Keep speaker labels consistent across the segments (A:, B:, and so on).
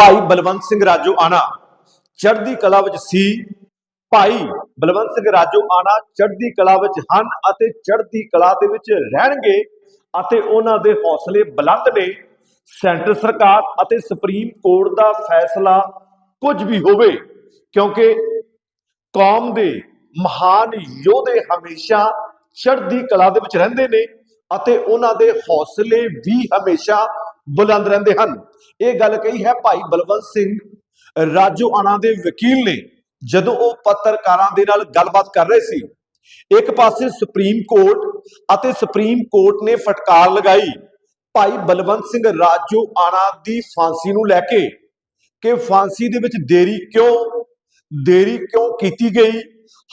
A: ਭਾਈ ਬਲਵੰਤ ਸਿੰਘ ਰਾਜੋ ਆਣਾ। ਚੜ੍ਹਦੀ ਕਲਾ ਵਿੱਚ ਸੀ ਭਾਈ ਬਲਵੰਤ ਸਿੰਘ ਰਾਜੋ ਆਣਾ। ਚੜ੍ਹਦੀ ਕਲਾ ਵਿੱਚ ਹਨ ਅਤੇ ਚੜ੍ਹਦੀ ਕਲਾ ਦੇ ਵਿੱਚ ਰਹਿਣਗੇ ਅਤੇ ਉਹਨਾਂ ਦੇ ਹੌਸਲੇ ਬੁਲੰਦ ਨੇ। ਸੈਂਟਰ ਸਰਕਾਰ ਅਤੇ ਸੁਪਰੀਮ ਕੋਰਟ ਦਾ ਫੈਸਲਾ ਕੁਝ ਵੀ ਹੋਵੇ, ਕਿਉਂਕਿ ਕੌਮ ਦੇ ਮਹਾਨ ਯੋਧੇ ਹਮੇਸ਼ਾ ਚੜ੍ਹਦੀ ਕਲਾ ਦੇ ਵਿੱਚ ਰਹਿੰਦੇ ਨੇ ਅਤੇ ਉਹਨਾਂ ਦੇ ਹੌਸਲੇ ਵੀ ਹਮੇਸ਼ਾ ਬੁਲੰਦ ਰਹਿੰਦੇ ਹਨ। ਇਹ ਗੱਲ ਕਹੀ ਹੈ ਭਾਈ ਬਲਵੰਤ ਸਿੰਘ। ਰਾਜੋਆਣਾ ਦੇ ਵਕੀਲ ਨੇ ਜਦੋਂ ਉਹ ਪੱਤਰਕਾਰਾਂ ਦੇ ਨਾਲ ਗੱਲਬਾਤ ਕਰ ਰਹੇ ਸੀ, ਇੱਕ ਪਾਸੇ ਸੁਪਰੀਮ ਕੋਰਟ ਅਤੇ ਸੁਪਰੀਮ ਕੋਰਟ ਨੇ ਫਟਕਾਰ ਲਗਾਈ। ਭਾਈ ਬਲਵੰਤ ਸਿੰਘ ਰਾਜੋ ਆਣਾ ਦੀ ਫਾਂਸੀ ਨੂੰ ਲੈ ਕੇ ਕਿ ਫਾਂਸੀ ਦੇ ਵਿੱਚ ਦੇਰੀ ਕਿਉਂ? ਦੇਰੀ ਕਿਉਂ ਕੀਤੀ ਗਈ?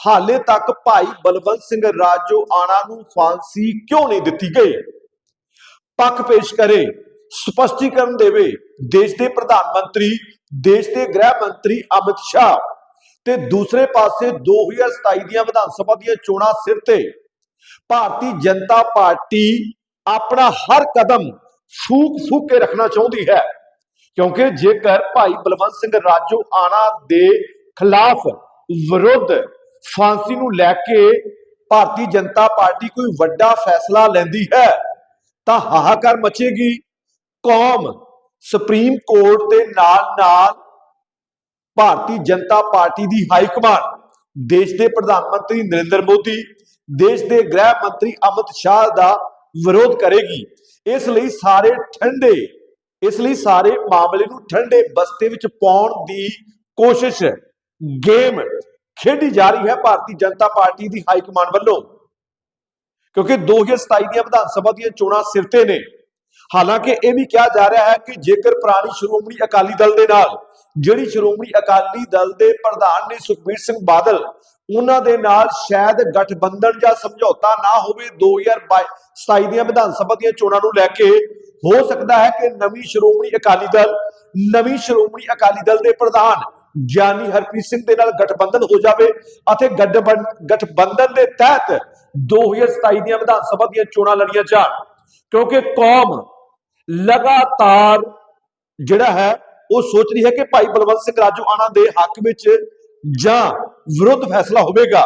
A: ਹਾਲੇ ਤੱਕ ਭਾਈ ਬਲਵੰਤ ਸਿੰਘ ਰਾਜੋ ਆਣਾ ਨੂੰ ਫਾਂਸੀ ਕਿਉਂ ਨਹੀਂ ਦਿੱਤੀ ਗਈ? ਪੱਖ ਪੇਸ਼ ਕਰੇ। ਸਪਸ਼ਟੀਕਰਨ ਦੇਵੇ। ਦੇਸ਼ ਦੇ ਪ੍ਰਧਾਨ ਮੰਤਰੀ, ਦੇਸ਼ ਦੇ ਗ੍ਰਹਿ ਮੰਤਰੀ ਅਮਿਤ ਸ਼ਾਹ ਤੇ ਦੂਸਰੇ ਪਾਸੇ 2027 ਦੀਆਂ ਵਿਧਾਨ ਸਭਾ ਦੀਆਂ ਚੋਣਾਂ ਸਿਰ ਤੇ। ਭਾਰਤੀ ਜਨਤਾ ਪਾਰਟੀ ਆਪਣਾ ਹਰ ਕਦਮ ਫੂਕ ਫੂਕ ਕੇ ਰੱਖਣਾ ਚਾਹੁੰਦੀ ਹੈ। ਕਿਉਂਕਿ ਜੇਕਰ ਭਾਈ ਬਲਵੰਤ ਸਿੰਘ ਰਾਜੋ ਆਣਾ ਦੇ ਖਿਲਾਫ ਵਿਰੁੱਧ ਫਾਂਸੀ ਨੂੰ ਲੈ ਕੇ ਭਾਰਤੀ ਜਨਤਾ ਪਾਰਟੀ ਕੋਈ ਵੱਡਾ ਫੈਸਲਾ ਲੈਂਦੀ ਹੈ, ਤਾਂ ਹਾਹਾਕਾਰ ਮਚੇਗੀ। ਕੌਮ ਸੁਪਰੀਮ ਕੋਰਟ ਦੇ ਨਾਲ ਨਾਲ ਭਾਰਤੀ ਜਨਤਾ ਪਾਰਟੀ ਦੀ ਹਾਈ ਕਮਾਂਡ, ਦੇਸ਼ ਦੇ ਪ੍ਰਧਾਨ ਮੰਤਰੀ ਨਰਿੰਦਰ ਮੋਦੀ, ਦੇਸ਼ ਦੇ ਗ੍ਰਹਿ ਮੰਤਰੀ ਅਮਿਤ ਸ਼ਾਹ ਦਾ ਵਿਰੋਧ ਕਰੇਗੀ। ਇਸ ਲਈ ਸਾਰੇ ਠੰਡੇ, ਇਸ ਲਈ ਸਾਰੇ ਮਾਮਲੇ ਨੂੰ ਠੰਡੇ ਬਸਤੇ ਵਿੱਚ ਪਾਉਣ ਦੀ ਕੋਸ਼ਿਸ਼ ਗੇਮ ਖੇਡੀ ਜਾ ਰਹੀ ਹੈ ਭਾਰਤੀ ਜਨਤਾ ਪਾਰਟੀ ਦੀ ਹਾਈ ਕਮਾਂਡ ਵੱਲੋਂ। ਕਿਉਂਕਿ 2027 ਦੀਆਂ ਵਿਧਾਨ ਸਭਾ ਦੀਆਂ ਚੋਣਾਂ ਸਿਰ ਤੇ ਨੇ। ਹਾਲਾਂਕਿ ਇਹ ਵੀ ਕਿਹਾ ਜਾ ਰਿਹਾ ਹੈ ਕਿ ਜੇਕਰ ਪੁਰਾਣੀ ਸ਼੍ਰੋਮਣੀ ਅਕਾਲੀ ਦਲ ਦੇ ਨਾਲ, ਜਿਹੜੀ ਸ਼੍ਰੋਮਣੀ ਅਕਾਲੀ ਦਲ ਦੇ ਪ੍ਰਧਾਨ ਨੇ ਸੁਖਬੀਰ ਸਿੰਘ ਬਾਦਲ, ਉਹਨਾਂ ਦੇ ਨਾਲ ਸ਼ਾਇਦ ਗਠਬੰਧਨ ਜਾਂ ਸਮਝੌਤਾ ਨਾ ਹੋਵੇ 2027 ਦੀਆਂ ਵਿਧਾਨ ਸਭਾ ਦੀਆਂ ਚੋਣਾਂ ਨੂੰ ਲੈ ਕੇ, ਹੋ ਸਕਦਾ ਹੈ ਕਿ ਨਵੀਂ ਸ਼੍ਰੋਮਣੀ ਅਕਾਲੀ ਦਲ, ਨਵੀਂ ਸ਼੍ਰੋਮਣੀ ਅਕਾਲੀ ਦਲ ਦੇ ਪ੍ਰਧਾਨ ਗਿਆਨੀ ਹਰਪ੍ਰੀਤ ਸਿੰਘ ਦੇ ਨਾਲ ਗਠਬੰਧਨ ਹੋ ਜਾਵੇ ਅਤੇ ਗਠਬੰ- ਗਠਬੰਧਨ ਦੇ ਤਹਿਤ 2027 ਦੀਆਂ ਵਿਧਾਨ ਸਭਾ ਦੀਆਂ ਚੋਣਾਂ ਲੜੀਆਂ ਜਾਣ। ਕਿਉਂਕਿ ਕੌਮ ਲਗਾਤਾਰ ਜਿਹੜਾ ਹੈ, ਉਹ ਸੋਚ ਰਹੀ ਹੈ ਕਿ ਭਾਈ ਬਲਵੰਤ ਸਿੰਘ ਰਾਜੂ ਆਣਾ ਦੇ ਹੱਕ ਵਿੱਚ ਜਾਂ ਵਿਰੁੱਧ ਫੈਸਲਾ ਹੋਵੇਗਾ।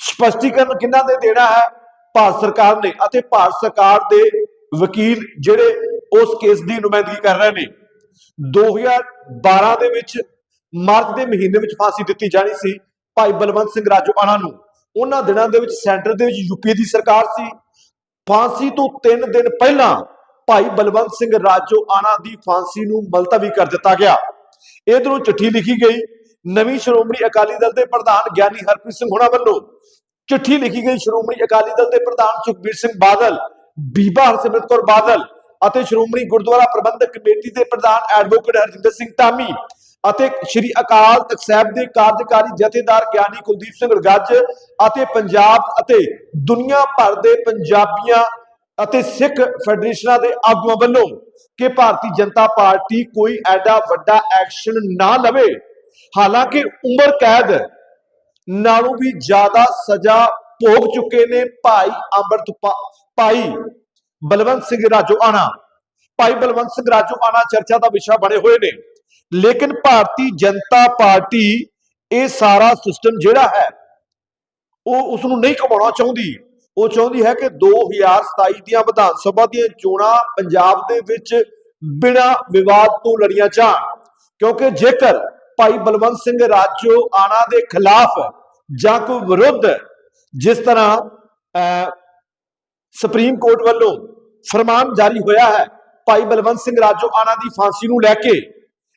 A: ਸਪਸ਼ਟੀਕਰਨ ਕਿਹਨਾਂ ਦੇ ਦੇਣਾ ਹੈ? ਭਾਰਤ ਸਰਕਾਰ ਨੇ ਅਤੇ ਭਾਰਤ ਸਰਕਾਰ ਦੇ ਵਕੀਲ ਜਿਹੜੇ ਉਸ ਕੇਸ ਦੀ ਨੁਮਾਇੰਦਗੀ ਕਰ ਰਹੇ ਨੇ। 2012 ਦੇ ਵਿੱਚ ਮਾਰਚ ਦੇ ਮਹੀਨੇ ਵਿੱਚ ਫਾਂਸੀ ਦਿੱਤੀ ਜਾਣੀ ਸੀ ਭਾਈ ਬਲਵੰਤ ਸਿੰਘ ਰਾਜੋਆਣਾ ਨੂੰ। ਉਹਨਾਂ ਦਿਨਾਂ ਦੇ ਵਿੱਚ ਸੈਂਟਰ ਦੇ ਵਿੱਚ ਯੂਪੀ ਦੀ ਸਰਕਾਰ ਸੀ। ਫਾਂਸੀ ਤੋਂ 3 ਦਿਨ ਪਹਿਲਾਂ ਭਾਈ ਬਲਵੰਤ ਸਿੰਘ ਰਾਜੋ ਆਣਾ ਦੀ ਫਾਂਸੀ ਨੂੰ ਮਲਤਵੀ ਕਰ ਦਿੱਤਾ ਗਿਆ। ਇਧਰੋਂ ਚਿੱਠੀ ਲਿਖੀ ਗਈ, ਨਵੀਂ ਸ਼੍ਰੋਮਣੀ ਅਕਾਲੀ ਦਲ ਦੇ ਪ੍ਰਧਾਨ ਗਿਆਨੀ ਹਰਪ੍ਰੀਤ ਸਿੰਘ ਹੋਣਾ ਵੱਲੋਂ। ਚਿੱਠੀ ਲਿਖੀ ਗਈ, ਸ਼੍ਰੋਮਣੀ ਅਕਾਲੀ ਦਲ ਦੇ ਪ੍ਰਧਾਨ ਸੁਖਬੀਰ ਸਿੰਘ ਬਾਦਲ, ਬੀਬਾ ਹਰਸਿਮਰਤ ਕੌਰ ਬਾਦਲ ਅਤੇ ਸ਼੍ਰੋਮਣੀ ਗੁਰਦੁਆਰਾ ਪ੍ਰਬੰਧਕ ਕਮੇਟੀ ਦੇ ਪ੍ਰਧਾਨ ਐਡਵੋਕੇਟ ਹਰਜਿੰਦਰ ਸਿੰਘ ਧਾਮੀ ਅਤੇ ਸ਼੍ਰੀ ਅਕਾਲ ਤਖਤ ਸਾਹਿਬ ਦੇ ਕਾਰਜਕਾਰੀ ਜਥੇਦਾਰ ਗਿਆਨੀ ਕੁਲਦੀਪ ਸਿੰਘ ਰਗੱਜ ਅਤੇ ਪੰਜਾਬ ਅਤੇ ਦੁਨੀਆ ਭਰ ਦੇ ਪੰਜਾਬੀਆਂ ਅਤੇ ਸਿੱਖ ਫੈਡਰੇਸ਼ਨਾਂ ਦੇ ਆਗੂਆਂ ਵੱਲੋਂ ਕਿ ਭਾਰਤੀ ਜਨਤਾ ਪਾਰਟੀ ਕੋਈ ਐਡਾ ਵੱਡਾ ਐਕਸ਼ਨ ਨਾ ਲਵੇ। ਹਾਲਾਂਕਿ ਉਮਰ ਕੈਦ ਨਾਲੋਂ ਵੀ ਜ਼ਿਆਦਾ ਸਜ਼ਾ ਭੋਗ ਚੁੱਕੇ ਨੇ ਭਾਈ ਅੰਮ੍ਰਿਤ ਭਾਈ ਬਲਵੰਤ ਸਿੰਘ ਰਾਜੋਆਣਾ। ਭਾਈ ਬਲਵੰਤ ਸਿੰਘ ਰਾਜੋਆਣਾ ਚਰਚਾ ਦਾ ਵਿਸ਼ਾ ਬਣੇ ਹੋਏ ਨੇ। ਲੇਕਿਨ ਭਾਰਤੀ ਜਨਤਾ ਪਾਰਟੀ ਇਹ ਸਾਰਾ ਸਿਸਟਮ ਜਿਹੜਾ ਹੈ, ਉਹ ਉਸ ਨੂੰ ਨਹੀਂ ਕਮਾਉਣਾ ਚਾਹੁੰਦੀ। ਉਹ ਚਾਹੁੰਦੀ ਹੈ ਕਿ 2027 ਦੀਆਂ ਵਿਧਾਨ ਸਭਾ ਦੀਆਂ ਚੋਣਾਂ ਪੰਜਾਬ ਦੇ ਵਿੱਚ ਬਿਨਾਂ ਵਿਵਾਦ ਤੋਂ ਲੜੀਆਂ ਜਾਣ। ਕਿਉਂਕਿ ਜੇਕਰ ਭਾਈ ਬਲਵੰਤ ਸਿੰਘ ਰਾਜੋ ਆਣਾ ਦੇ ਖਿਲਾਫ ਜਾਂ ਕੋਈ ਵਿਰੁੱਧ ਜਿਸ ਤਰ੍ਹਾਂ ਅਹ, ਸੁਪਰੀਮ ਕੋਰਟ ਵੱਲੋਂ ਫਰਮਾਨ ਜਾਰੀ ਹੋਇਆ ਹੈ ਭਾਈ ਬਲਵੰਤ ਸਿੰਘ ਰਾਜੋ ਆਣਾ ਦੀ ਫਾਂਸੀ ਨੂੰ ਲੈ ਕੇ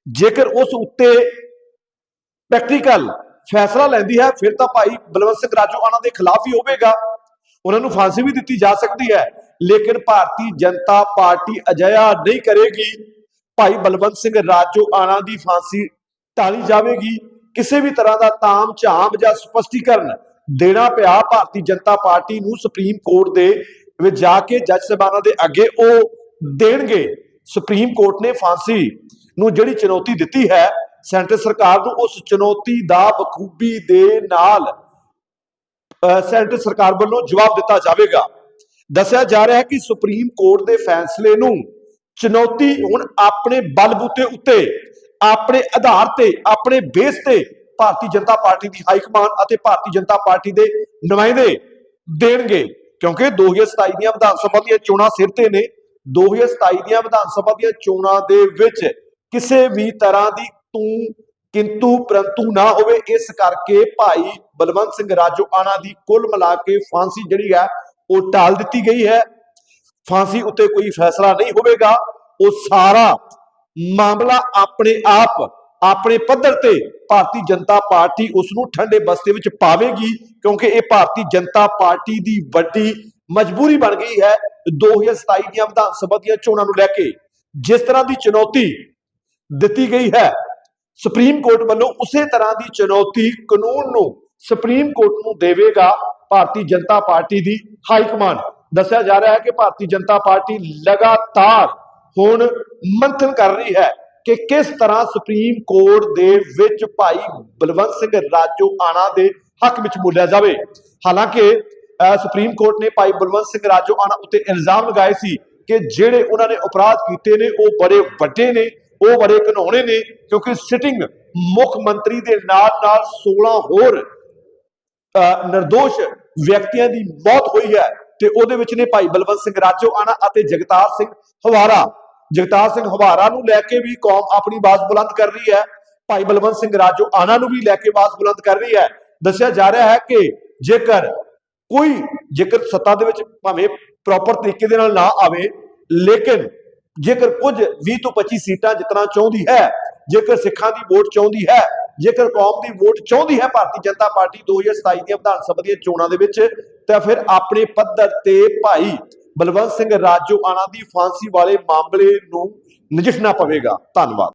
A: ਜੇਕਰ ਉਸ ਉੱਤੇ ਪ੍ਰੈਕਟੀਕਲ ਫੈਸਲਾ ਲੈਂਦੀ ਹੈ ਫਿਰ ਤਾਂ ਭਾਈ ਬਲਵੰਤ ਸਿੰਘ ਰਾਜੋ ਆਣਾ ਦੇ ਖਿਲਾਫ ਹੀ ਹੋਵੇਗਾ। ਉਹਨਾਂ ਨੂੰ ਫਾਂਸੀ ਵੀ ਦਿੱਤੀ ਜਾ ਸਕਦੀ ਹੈ। ਲੇਕਿਨ ਭਾਰਤੀ ਜਨਤਾ ਪਾਰਟੀ ਅਜਿਹਾ ਨਹੀਂ ਕਰੇਗੀ। ਭਾਈ ਬਲਵੰਤ ਸਿੰਘ ਰਾਜੋ ਆਣਾ ਦੀ ਫਾਂਸੀ ਟਾਲੀ ਜਾਵੇਗੀ। ਕਿਸੇ ਵੀ ਤਰ੍ਹਾਂ ਦਾ ਤਾਮ ਝਾਮ ਜਾਂ ਸਪਸ਼ਟੀਕਰਨ ਦੇਣਾ ਪਿਆ ਭਾਰਤੀ ਜਨਤਾ ਪਾਰਟੀ ਨੂੰ ਸੁਪਰੀਮ ਕੋਰਟ ਦੇ ਵਿੱਚ ਜਾ ਕੇ ਜੱਜ ਸਾਹਿਬਾਨਾਂ ਦੇ ਅੱਗੇ ਉਹ ਦੇਣਗੇ। ਸੁਪਰੀਮ ਕੋਰਟ ਨੇ ਫਾਂਸੀ ਨੂੰ ਜਿਹੜੀ ਚੁਣੌਤੀ ਦਿੱਤੀ ਹੈ, ਸੈਂਟਰ ਸਰਕਾਰ ਨੂੰ ਉਸ ਚੁਣੌਤੀ ਦਾ ਬਖੂਬੀ ਦੇ ਨਾਲ ਸੈਂਟਰ ਸਰਕਾਰ ਵੱਲੋਂ ਜਵਾਬ ਦਿੱਤਾ ਜਾਵੇਗਾ। ਦੱਸਿਆ ਜਾ ਰਿਹਾ ਹੈ ਕਿ ਸੁਪਰੀਮ ਕੋਰਟ ਦੇ ਫੈਸਲੇ ਨੂੰ ਚੁਣੌਤੀ ਹੁਣ ਆਪਣੇ ਬਲਬੂਤੇ ਉੱਤੇ, ਆਪਣੇ ਆਧਾਰ ਤੇ, ਆਪਣੇ ਬੇਸ ਤੇ ਭਾਰਤੀ ਜਨਤਾ ਪਾਰਟੀ ਦੀ ਹਾਈ ਕਮਾਨ ਅਤੇ ਭਾਰਤੀ ਜਨਤਾ ਪਾਰਟੀ ਦੇ ਨੁਮਾਇੰਦੇ ਦੇਣਗੇ। ਕਿਉਂਕਿ 2027 ਦੀਆਂ ਵਿਧਾਨ ਸਭਾ ਦੀਆਂ ਚੋਣਾਂ ਸਿਰ ਤੇ ਨੇ। 2027 ਦੀਆਂ ਵਿਧਾਨ ਸਭਾ ਦੀਆਂ ਚੋਣਾਂ ਦੇ ਵਿੱਚ ਕਿਸੇ ਵੀ ਤਰ੍ਹਾਂ ਦੀ ਤੂੰ ਕਿੰਤੂ ਪਰੰਤੂ ਨਾ ਹੋਵੇ ਇਸ ਕਰਕੇ ਭਾਈ ਬਲਵੰਤ ਸਿੰਘ ਰਾਜੋਆਣਾ ਦੀ ਕੁੱਲ ਮਿਲਾ ਕੇ ਫਾਂਸੀ ਜਿਹੜੀ ਹੈ, ਉਹ ਟਾਲ ਦਿੱਤੀ ਗਈ ਹੈ। ਫਾਂਸੀ ਉੱਤੇ ਕੋਈ ਫੈਸਲਾ ਨਹੀਂ ਹੋਵੇਗਾ। ਉਹ ਸਾਰਾ ਮਾਮਲਾ ਆਪਣੇ ਆਪ, ਆਪਣੇ ਪੱਧਰ ਤੇ ਭਾਰਤੀ ਜਨਤਾ ਪਾਰਟੀ ਉਸ ਨੂੰ ਠੰਡੇ ਬਸਤੇ ਵਿੱਚ ਪਾਵੇਗੀ, ਕਿਉਂਕਿ ਇਹ ਭਾਰਤੀ ਜਨਤਾ ਪਾਰਟੀ ਦੀ ਵੱਡੀ ਮਜਬੂਰੀ ਬਣ ਗਈ ਹੈ 2027 ਦੀਆਂ ਵਿਧਾਨ ਸਭਾ ਦੀਆਂ ਚੋਣਾਂ ਨੂੰ ਲੈ ਕੇ। ਜਿਸ ਤਰ੍ਹਾਂ ਦੀ ਚੁਣੌਤੀ ਦਿੱਤੀ ਗਈ ਹੈ ਸੁਪਰੀਮ ਕੋਰਟ ਵੱਲੋਂ ਉਸੇ ਤਰ੍ਹਾਂ ਦੀ ਚੁਣੌਤੀ ਕਾਨੂੰਨ ਨੂੰ ਸੁਪਰੀਮ ਕੋਰਟ ਨੂੰ ਦੇਵੇਗਾ ਭਾਰਤੀ ਜਨਤਾ ਪਾਰਟੀ ਦੀ ਹਾਈ ਕਮਾਂਡ। ਦੱਸਿਆ ਜਾ ਰਿਹਾ ਹੈ ਕਿ ਭਾਰਤੀ ਜਨਤਾ ਪਾਰਟੀ ਲਗਾਤਾਰ ਹੁਣ ਮੰਥਨ ਕਰ ਰਹੀ ਹੈ ਕਿ ਕਿਸ ਤਰ੍ਹਾਂ ਸੁਪਰੀਮ ਕੋਰਟ ਦੇ ਵਿੱਚ ਭਾਈ ਬਲਵੰਤ ਸਿੰਘ ਰਾਜੋ ਆਣਾ ਦੇ ਹੱਕ ਵਿੱਚ ਬੋਲਿਆ ਜਾਵੇ। ਹਾਲਾਂਕਿ ਅਹ, ਸੁਪਰੀਮ ਕੋਰਟ ਨੇ ਭਾਈ ਬਲਵੰਤ ਸਿੰਘ ਰਾਜੋ ਆਣਾ ਉੱਤੇ ਇਲਜ਼ਾਮ ਲਗਾਏ ਸੀ ਕਿ ਜਿਹੜੇ ਉਹਨਾਂ ਨੇ ਅਪਰਾਧ ਕੀਤੇ ਨੇ ਉਹ ਬੜੇ ਵੱਡੇ ਨੇ। ਉਹ ਬੜੇ ਘਿਨੌਣੇ ਨੇ, ਕਿਉਂਕਿ ਸਿਟਿੰਗ ਮੁੱਖ ਮੰਤਰੀ ਦੇ ਨਾਲ ਨਾਲ 16 ਹੋਰ ਨਿਰਦੋਸ਼ ਵਿਅਕਤੀਆਂ ਦੀ ਮੌਤ ਹੋਈ ਹੈ। ਤੇ ਉਹਦੇ ਵਿੱਚ ਨੇ ਭਾਈ ਬਲਵੰਤ ਸਿੰਘ ਰਾਜੋ ਆਣਾ ਅਤੇ ਜਗਤਾਰ ਸਿੰਘ ਹਵਾਰਾ। ਜਗਤਾਰ ਸਿੰਘ ਹਵਾਰਾ ਨੂੰ ਲੈ ਕੇ ਵੀ ਕੌਮ ਆਪਣੀ ਆਵਾਜ਼ ਬੁਲੰਦ ਕਰ ਰਹੀ ਹੈ। ਭਾਈ ਬਲਵੰਤ ਸਿੰਘ ਰਾਜੋ ਆਣਾ ਨੂੰ ਵੀ ਲੈ ਕੇ ਆਵਾਜ਼ ਬੁਲੰਦ ਕਰ ਰਹੀ ਹੈ। ਦੱਸਿਆ ਜਾ ਰਿਹਾ ਹੈ ਕਿ ਜੇਕਰ ਕੋਈ, ਜੇਕਰ ਸੱਤਾ ਦੇ ਵਿੱਚ ਭਾਵੇਂ ਪ੍ਰੋਪਰ ਤਰੀਕੇ ਦੇ ਨਾਲ ਨਾ ਆਵੇ, ਲੇਕਿਨ ਜੇਕਰ ਕੁਝ 20 ਤੋਂ 25 ਸੀਟਾਂ ਜਿੱਤਣਾ ਚਾਹੁੰਦੀ ਹੈ, ਜੇਕਰ ਸਿੱਖਾਂ ਦੀ ਵੋਟ ਚਾਹੁੰਦੀ ਹੈ, ਜੇਕਰ ਕੌਮ ਦੀ ਵੋਟ ਚਾਹੁੰਦੀ ਹੈ, ਭਾਰਤੀ ਜਨਤਾ ਪਾਰਟੀ 2027 ਦੀਆਂ ਵਿਧਾਨ ਸਭਾ ਦੀਆਂ ਚੋਣਾਂ ਦੇ ਵਿੱਚ, ਤਾਂ ਫਿਰ ਆਪਣੇ ਪੱਧਰ ਤੇ ਭਾਈ ਬਲਵੰਤ ਸਿੰਘ ਰਾਜੋਆਣਾ ਦੀ ਫਾਂਸੀ ਵਾਲੇ ਮਾਮਲੇ ਨੂੰ ਨਜਿੱਠਣਾ ਪਵੇਗਾ। ਧੰਨਵਾਦ।